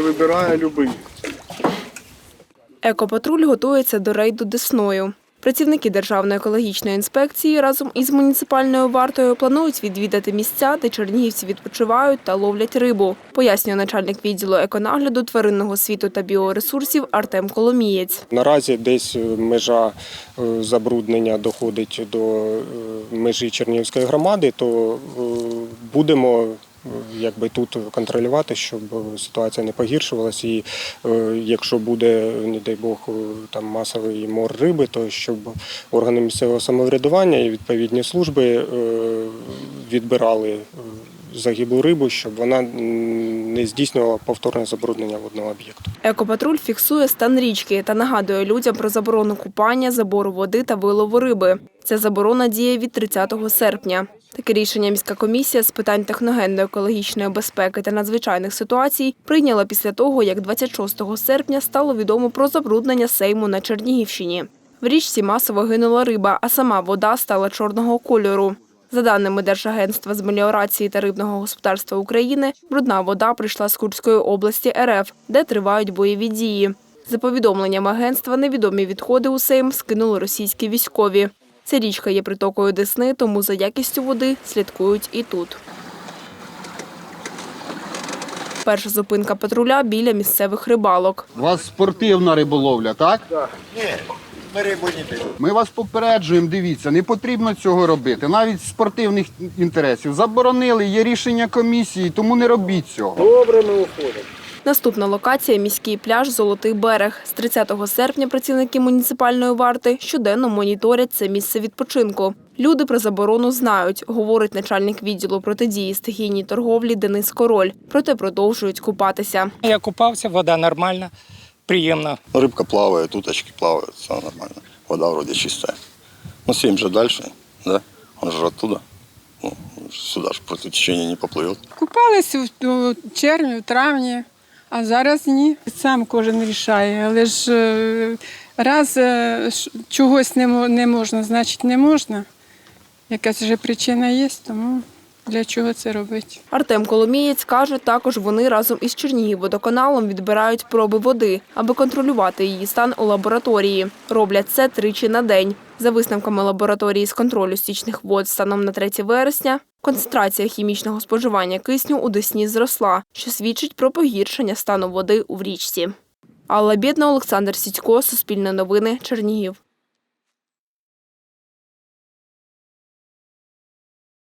хай вибирає любий. Екопатруль готується до рейду Десною. Працівники Державної екологічної інспекції разом із муніципальною вартою планують відвідати місця, де чернігівці відпочивають та ловлять рибу, пояснює начальник відділу еконагляду тваринного світу та біоресурсів Артем Коломієць. Наразі десь е, межа е, забруднення доходить до е, межі Чернігівської громади, то будемо якби тут контролювати, щоб е, ситуація не погіршувалася. І е, якщо буде, не дай Бог, е, там масовий мор риби, то щоб органи місцевого самоврядування і відповідні служби відбирали загиблу рибу, щоб вона не здійснювала повторне забруднення водного об'єкту. Екопатруль фіксує стан річки та нагадує людям про заборону купання, забору води та вилову риби. Ця заборона діє від 30 серпня. Таке рішення міська комісія з питань техногенно-екологічної безпеки та надзвичайних ситуацій прийняла після того, як 26 серпня стало відомо про забруднення сейму на Чернігівщині. В річці масово гинула риба, а сама вода стала чорного кольору. За даними Держагентства з меліорації та рибного господарства України, брудна вода прийшла з Курської області РФ, де тривають бойові дії. За повідомленням агентства, невідомі відходи у Сейм скинули російські військові. Ця річка є притокою Десни, тому за якістю води слідкують і тут. Перша зупинка патруля біля місцевих рибалок. У вас спортивна риболовля, так? Так. Ні, ми рибу не. Ми вас попереджуємо, дивіться, не потрібно цього робити. Навіть з спортивних інтересів. Заборонили, є рішення комісії, тому не робіть цього. Добре, ми уходимо. Наступна локація міський пляж Золотий берег. З 30 серпня працівники муніципальної варти щоденно моніторять це місце відпочинку. Люди про заборону знають, говорить начальник відділу протидії стихійній торговлі Денис Король. Проте продовжують купатися. Я купався, вода нормальна, приємна. Рибка плаває, туточки плавають, все нормально. Вода вроде чистая. Ну, семь же дальше, да? Он же оттуда. Ну, сюда же против течения не поплывет. Купалися в у червні, в травні, а зараз ні. Сам кожен рішає. Але ж е, раз е, чогось не, мо- не можна, значить не можна. Якась вже причина є, тому для чого це робити? Артем Коломієць каже, також вони разом із Чернігівводоканалом відбирають проби води, аби контролювати її стан у лабораторії. Роблять це тричі на день. За висновками лабораторії з контролю стічних вод станом на 3 вересня, концентрація хімічного споживання кисню у Десні зросла, що свідчить про погіршення стану води у річці. Алла Бєдна, Олександр Сідько, Суспільне новини, Чернігів.